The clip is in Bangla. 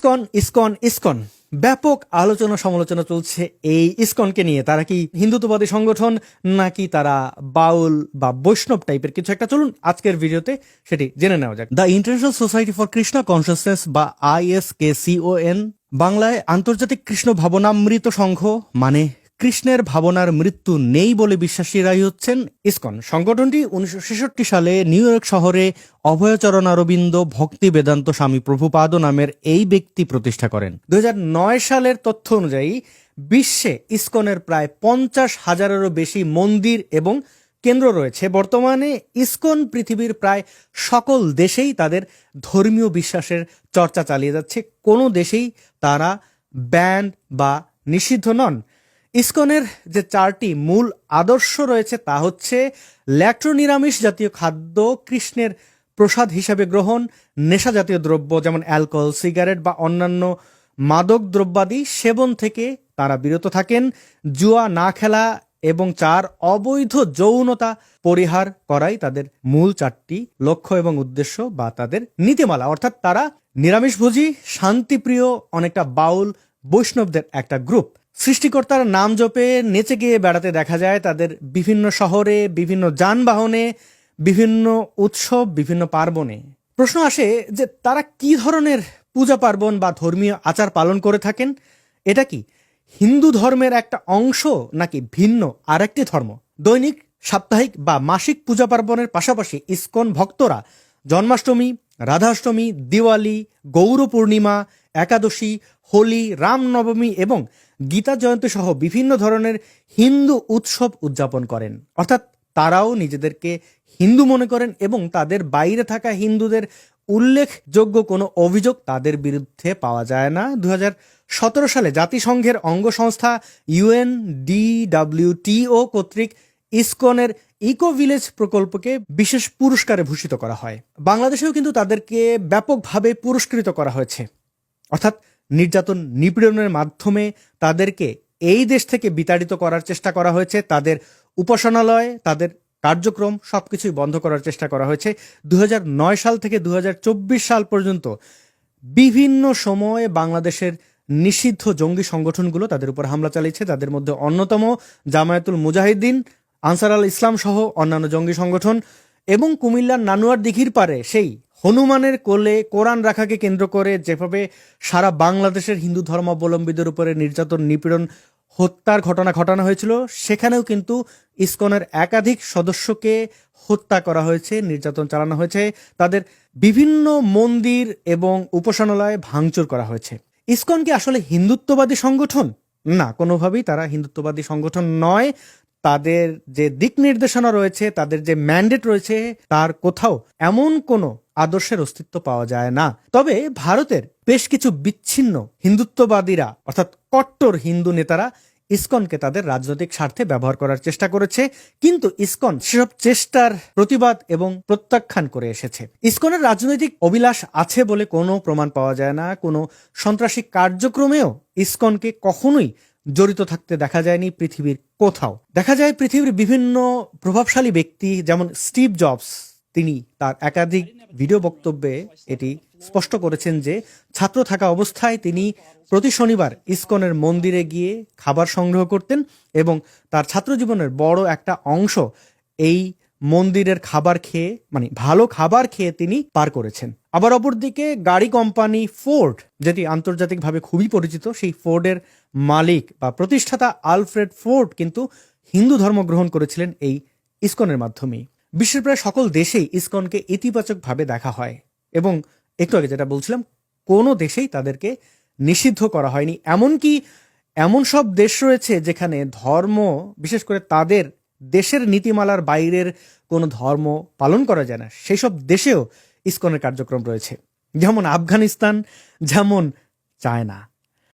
ISKCON ISKCON ISKCON. ব্যাপক আলোচনা সমালোচনা চলছে এই ইসকনকে নিয়ে। তারা কি হিন্দুত্ববাদী সংগঠন নাকি তারা বাউল বা বৈষ্ণব টাইপের কিছু একটা? চলুন আজকের ভিডিওতে সেটি জেনে নেওয়া যাক। The international society for Krishna consciousness বা আইএসকেসিওএন বাংলায় আন্তর্জাতিক কৃষ্ণ ভাবনামৃত সংঘ মানে কৃষ্ণের ভাবনার মৃত্যু নেই বলে বিশ্বাসীরাই হচ্ছেন ইসকন। সংগঠনটি উনিশশো ছেষট্টি সালে নিউ ইয়র্ক শহরে অভয়চরণ অরবিন্দ ভক্তি বেদান্ত স্বামী প্রভুপাদ নামের এই ব্যক্তি প্রতিষ্ঠা করেন। দু হাজার নয় সালের তথ্য অনুযায়ী বিশ্বে ইসকনের প্রায় পঞ্চাশ হাজারেরও বেশি মন্দির এবং কেন্দ্র রয়েছে। বর্তমানে ইসকন পৃথিবীর প্রায় সকল দেশেই তাদের ধর্মীয় বিশ্বাসের চর্চা চালিয়ে যাচ্ছে। কোনো দেশেই তারা ব্যান্ড বা নিষিদ্ধ নন। ইসকনের যে চারটি মূল আদর্শ রয়েছে তা হচ্ছে ল্যাক্টো নিরামিষ জাতীয় খাদ্য, কৃষ্ণের প্রসাদ হিসাবে গ্রহণ, নেশা জাতীয় দ্রব্য যেমন অ্যালকোহল, সিগারেট বা অন্যান্য মাদক দ্রব্যাদি সেবন থেকে তারা বিরত থাকেন। জুয়া না খেলা এবং চার অবৈধ যৌনতা পরিহার করাই তাদের মূল চারটি লক্ষ্য এবং উদ্দেশ্য বা তাদের নীতিমালা। অর্থাৎ তারা নিরামিষভোজী, শান্তিপ্রিয়, অনেকটা বাউল বৈষ্ণবদের একটা গ্রুপ। সৃষ্টিকর্তার নাম জপে নেচে গিয়ে বেড়াতে দেখা যায় তাদের বিভিন্ন শহরে, বিভিন্ন যানবাহনে, বিভিন্ন উৎসব, বিভিন্ন পার্বণে। প্রশ্ন আসে যে তারা কি ধরনের পূজা পার্বণ বা ধর্মীয় আচার পালন করে থাকেন? এটা কি হিন্দু ধর্মের একটা অংশ নাকি ভিন্ন আরেকটি ধর্ম? দৈনিক, সাপ্তাহিক বা মাসিক পূজা পার্বণের পাশাপাশি ইস্কন ভক্তরা জন্মাষ্টমী রাধাষ্টমী, দিওয়ালি, গৌর পূর্ণিমা, একাদশী, হোলি, রামনবমী এবং গীতা জয়ন্তী সহ বিভিন্ন ধরনের হিন্দু উৎসব উদযাপন করেন। অর্থাৎ তারাও নিজেদেরকে হিন্দু মনে করেন এবং তাদের বাইরে থাকা হিন্দুদের উল্লেখযোগ্য কোনো অভিযোগ তাদের বিরুদ্ধে পাওয়া যায় না। দু সতেরো সালে জাতিসংঘের অঙ্গ সংস্থা ইউএন ডিডাব্লিউটিও কর্তৃক ইসকনের ইকো ভিলেজ প্রকল্পকে বিশেষ পুরস্কারে ভূষিত করা হয়। বাংলাদেশেও কিন্তু তাদেরকে ব্যাপকভাবে পুরস্কৃত করা হয়েছে। অর্থাৎ নির্যাতন নিপীড়নের মাধ্যমে তাদেরকে এই দেশ থেকে বিতাড়িত করার চেষ্টা করা হয়েছে। তাদের উপাসনালয়, তাদের কার্যক্রম সবকিছুই বন্ধ করার চেষ্টা করা হয়েছে। দু হাজার নয় সাল থেকে দু হাজার চব্বিশ সাল পর্যন্ত বিভিন্ন সময়ে বাংলাদেশের নিষিদ্ধ জঙ্গি সংগঠনগুলো তাদের উপর হামলা চালিয়েছে। তাদের মধ্যে অন্যতম জামায়াতুল মুজাহিদ্দিন আনসার আল ইসলাম সহ অন্যান্য জঙ্গি সংগঠন এবং কুমিল্লার নানুয়ার দিঘির পারে সেই হনুমানের কোলে কোরআন রাখাকে কেন্দ্র করে যেভাবে সারা বাংলাদেশের হিন্দু ধর্মাবলম্বীদের উপরে নির্যাতন, নিপীড়ন, হত্যার ঘটনা ঘটানো হয়েছিল, সেখানেও কিন্তু ইসকনের একাধিক সদস্যকে হত্যা করা হয়েছে, নির্যাতন চালানো হয়েছে, তাদের বিভিন্ন মন্দির এবং উপাসনালয় ভাঙচুর করা হয়েছে। ইসকন কি আসলে হিন্দুত্ববাদী সংগঠন? না, কোনোভাবেই তারা হিন্দুত্ববাদী সংগঠন নয়। তাদের যে দিক নির্দেশনা রয়েছে, তাদের যে ম্যান্ডেট রয়েছে, তার কোথাও এমন কোনো আদর্শের অস্তিত্ব পাওয়া যায় না। তবে ভারতের বেশ কিছু বিচ্ছিন্ন হিন্দুত্ববাদীরা, অর্থাৎ কট্টর হিন্দু নেতারা ইসকনকে তাদের রাজনৈতিক স্বার্থে ব্যবহার করার চেষ্টা করেছে। কিন্তু ইসকন সেসব চেষ্টার প্রতিবাদ এবং প্রত্যাখ্যান করে এসেছে। ইসকনের রাজনৈতিক অভিলাষ আছে বলে কোনো প্রমাণ পাওয়া যায় না। কোনো সন্ত্রাসী কার্যক্রমেও ইসকনকে কখনোই জড়িত থাকতে দেখা যায়নি পৃথিবীর কোথাও। দেখা যায় পৃথিবীর বিভিন্ন প্রভাবশালী ব্যক্তি, যেমন স্টিভ জবস, তিনি তার একাধিক ভিডিও বক্তব্যে এটি স্পষ্ট করেছেন যে, ছাত্র থাকা অবস্থায় তিনি প্রতি শনিবার ইসকনের মন্দিরে গিয়ে খাবার সংগ্রহ করতেন এবং তার ছাত্র জীবনের বড় একটা অংশ এই মন্দিরের খাবার খেয়ে মানে ভালো খাবার খেয়ে তিনি পার করেছেন। আবার অপরদিকে গাড়ি কোম্পানি ফোর্ড, যেটি আন্তর্জাতিকভাবে খুবই পরিচিত, সেই ফোর্ডের মালিক বা প্রতিষ্ঠাতা আলফ্রেড ফোর্ড কিন্তু হিন্দু ধর্ম গ্রহণ করেছিলেন এই ইসকনের মাধ্যমেই। বিশ্বের প্রায় সকল দেশেই ইসকনকে ইতিবাচকভাবে দেখা হয় এবং একটু আগে যেটা বলছিলাম, কোনো দেশেই তাদেরকে নিষিদ্ধ করা হয়নি। এমনকি এমন সব দেশ রয়েছে যেখানে ধর্ম, বিশেষ করে তাদের দেশের নীতিমালার বাইরের কোনো ধর্ম পালন করা যায় না। সেই সব দেশেও ইসকনের কার্যক্রম রয়েছে। যেমন আফগানিস্তান, যেমন চায়না।